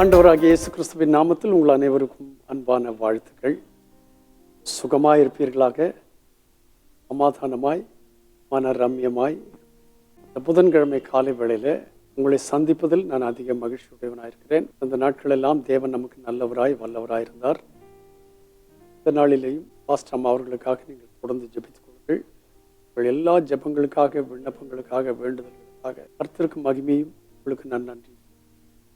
ஆண்டவராக இயேசு கிறிஸ்துவின் நாமத்தில் உங்கள் அனைவருக்கும் அன்பான வாழ்த்துக்கள். சுகமாயிருப்பீர்களாக சமாதானமாய் மன ரம்யமாய் இந்த புதன்கிழமை காலை வேளையில் உங்களை சந்திப்பதில் நான் அதிக மகிழ்ச்சியுடையவனாயிருக்கிறேன் அந்த நாட்களெல்லாம் தேவன் நமக்கு நல்லவராய் வல்லவராய் இருந்தார். இந்த நாளிலேயும் பாஸ்ட் அம்மா அவர்களுக்காக நீங்கள் தொடர்ந்து ஜபித்துக் கொள்ளுங்கள். உங்கள் எல்லா ஜெபங்களுக்காக விண்ணப்பங்களுக்காக வேண்டுதல்களுக்காக கர்த்தருக்கு மகிமையும் உங்களுக்கு நான் நன்றி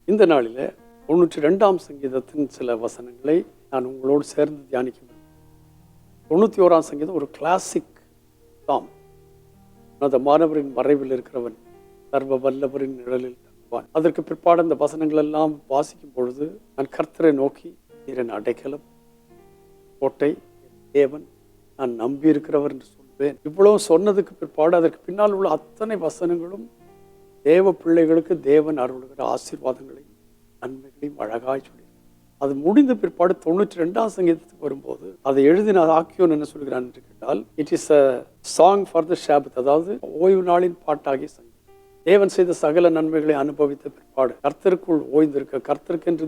இந்த நாளில் தொண்ணூற்றி ரெண்டாம் சங்கீதத்தின் சில வசனங்களை நான் உங்களோடு சேர்ந்து தியானிக்க வேண்டும். தொண்ணூற்றி ஓராம் சங்கீதம் ஒரு கிளாசிக் தாம் அந்த மாணவரின் மறைவில் இருக்கிறவன் சர்வ வல்லவரின் நிழலில் தங்குவான். அதற்கு பிற்பாடு அந்த வசனங்கள் எல்லாம் வாசிக்கும் பொழுது நான் கர்த்தரை நோக்கி நீரன் அடைக்கலம் கோட்டை தேவன் நான் நம்பி இருக்கிறவர் என்று சொல்வேன். இவ்வளவு சொன்னதுக்கு பிற்பாடு அதற்கு பின்னால் உள்ள அத்தனை வசனங்களும் தேவ பிள்ளைகளுக்கு தேவன் அருளுகிற ஆசீர்வாதங்களையும் நன்மைகளையும் அழகாய் சொல்லி. அது முடிந்த பிற்பாடு தொண்ணூற்றி ரெண்டாம் சங்கீதத்துக்கு வரும்போது அதை எழுதின ஆக்கியோன் என்ன சொல்கிறான் என்று கேட்டால் it is a song for the Sabbath அதாவது ஓய்வு நாளின் பாட்டாகிய சங்கீதம். தேவன் செய்த சகல நன்மைகளை அனுபவித்த பிற்பாடு கர்த்தருக்குள் ஓய்ந்திருக்க கர்த்தருக்கென்று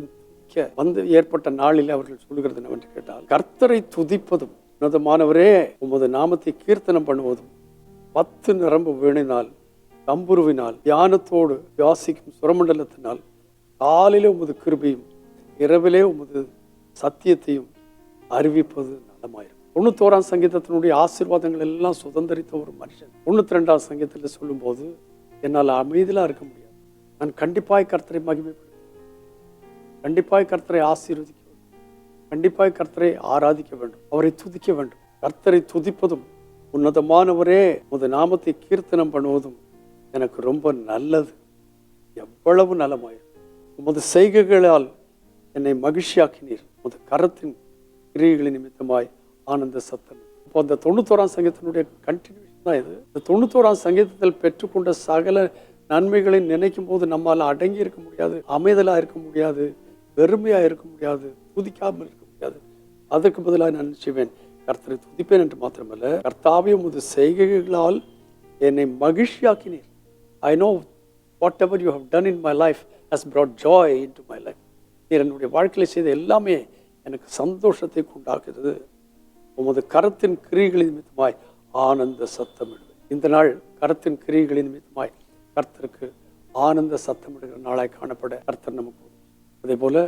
வந்து ஏற்பட்ட நாளில் அவர்கள் சொல்லுகிறது என்னவென்று கேட்டால் கர்த்தரை துதிப்பதும் உன்னதமானவரே உமது நாமத்தை கீர்த்தனம் பண்ணுவதும் பத்து நரம்பு வீணினால் கம்புருவினால் தியானத்தோடு யாசிக்கும் சுரமண்டலத்தினால் காலையில் உமது கிருபையும் இரவிலே உமது சத்தியத்தையும் அறிவிப்பது நலமாயிருக்கும் தொண்ணூத்தோராம் சங்கீதத்தினுடைய ஆசீர்வாதங்கள் எல்லாம் சுதந்திரித்த ஒரு மனுஷன். தொண்ணூத்தி ரெண்டாம் சங்கீதத்தில் சொல்லும்போது என்னால் அமைதியாக இருக்க முடியாது. நான் கண்டிப்பாய் கர்த்தரை மகிமைப்படுத்த கண்டிப்பாய் கர்த்தரை ஆசீர்வதிக்க வேண்டும். கண்டிப்பாய் கர்த்தரை ஆராதிக்க வேண்டும். அவரை துதிக்க வேண்டும். கர்த்தரை துதிப்பதும் உன்னதமானவரே உமது நாமத்தை கீர்த்தனம் பண்ணுவதும் எனக்கு ரொம்ப நல்லது. எவ்வளவு நலமாயிருக்கும் உமது செய்கைகளால் என்னை மகிழ்ச்சியாக்கினீர். உமது கரத்தின் கிரியைகளின் நிமித்தமாய் ஆனந்த சத்தம். இப்போ அந்த தொண்ணூத்தோராம் சங்கீதத்தினுடைய கண்டினியூஷன் தான் இது. இந்த தொண்ணூத்தோராம் சங்கீதத்தில் பெற்றுக்கொண்ட சகல நன்மைகளை நினைக்கும் போது நம்மால் அடங்கி இருக்க முடியாது அமைதலாக இருக்க முடியாது வெறுமையாக இருக்க முடியாது துதிக்காமல் இருக்க முடியாது. அதற்கு பதிலாக நான் செய்வேன்? கர்த்தரை துதிப்பேன் என்று மாத்திரமல்ல கர்த்தாவிய உமது செய்கைகளால் என்னை மகிழ்ச்சியாக்கினீர். I know whatever you have done in my life has brought joy in to my life நீர் என்னுடைய வாழ்க்கையில் செய்த எல்லாமே எனக்கு சந்தோஷத்தை உண்டாக்குகிறது. உமது கரத்தின் கிரிகளின் நிமித்தமாய் ஆனந்த சத்தமிடுவேன் இந்த நாள் கரத்தின் கிரிகளின் நிமித்தமாய் கர்த்தருக்கு ஆனந்த சத்தமிடுகிற நாளாய் காணப்பட கர்த்தர் நமக்கு அதே போல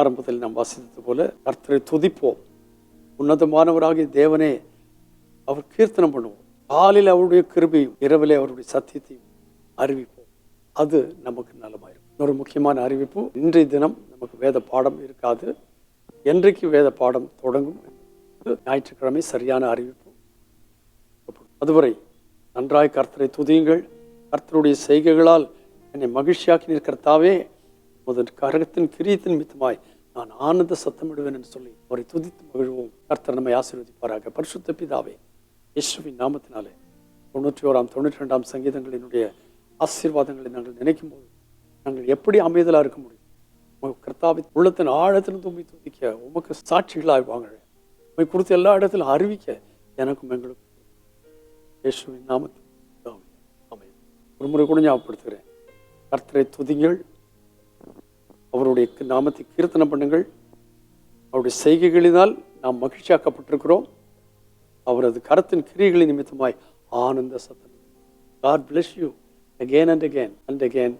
ஆரம்பத்தில் நாம் வாசித்தது போல கர்த்தரை துதிப்போம். உன்னதமானவராகிய தேவனே அவர் கீர்த்தனம் பண்ணுவோம். காலில் அவருடைய கிருபையும் இரவிலே அவருடைய சத்தியத்தையும் அறிவிப்போம். அது நமக்கு நலமாயிருக்கும் இன்னொரு முக்கியமான அறிவிப்பு இன்றைய தினம் நமக்கு வேத பாடம் இருக்காது. என்றைக்கு வேத பாடம் தொடங்கும் ஞாயிற்றுக்கிழமை சரியான அறிவிப்பு. அதுவரை நன்றாய் கர்த்தரை துதியுங்கள். கர்த்தருடைய செய்கைகளால் என்னை மகிழ்ச்சியாக்கி நிற்கிறதாவே முதல் கரகத்தின் கிரியத்தின் மித்தமாய் நான் ஆனந்த சத்தமிடுவேன் என்று சொல்லி அவரை துதித்து மகிழ்வோம். கர்த்தர் நம்மை ஆசீர்வதிப்பாராக. பரிசுத்த பிதாவே இயேசுவின் நாமத்தினாலே தொண்ணூற்றி ஓராம் தொண்ணூற்றி ரெண்டாம் சங்கீதங்களினுடைய ஆசீர்வாதங்களை நாங்கள் நினைக்கும் போது நாங்கள் எப்படி அமைதலாக இருக்க முடியும்? உங்கள் கர்த்தாவை உள்ளத்தின் ஆழத்திலிருந்து தும்பி துதிக்க உமக்கு சாட்சிகளாக வாங்க. உண்மை கொடுத்த எல்லா இடத்திலும் அறிவிக்க எனக்கும் எங்களுக்கும். இயேசுவின் நாமத்தில் ஒரு முறை கூட ஞாபகப்படுத்துகிறேன். கர்த்தரை துதிங்கள் அவருடைய நாமத்தை கீர்த்தனம் பண்ணுங்கள். அவருடைய செய்கைகளினால் நாம் மகிழ்ச்சியாக்கப்பட்டிருக்கிறோம். அவரது கரத்தின் கிரியைகளின் நிமித்தமாய் ஆனந்த சத்தம். God bless you again and again and again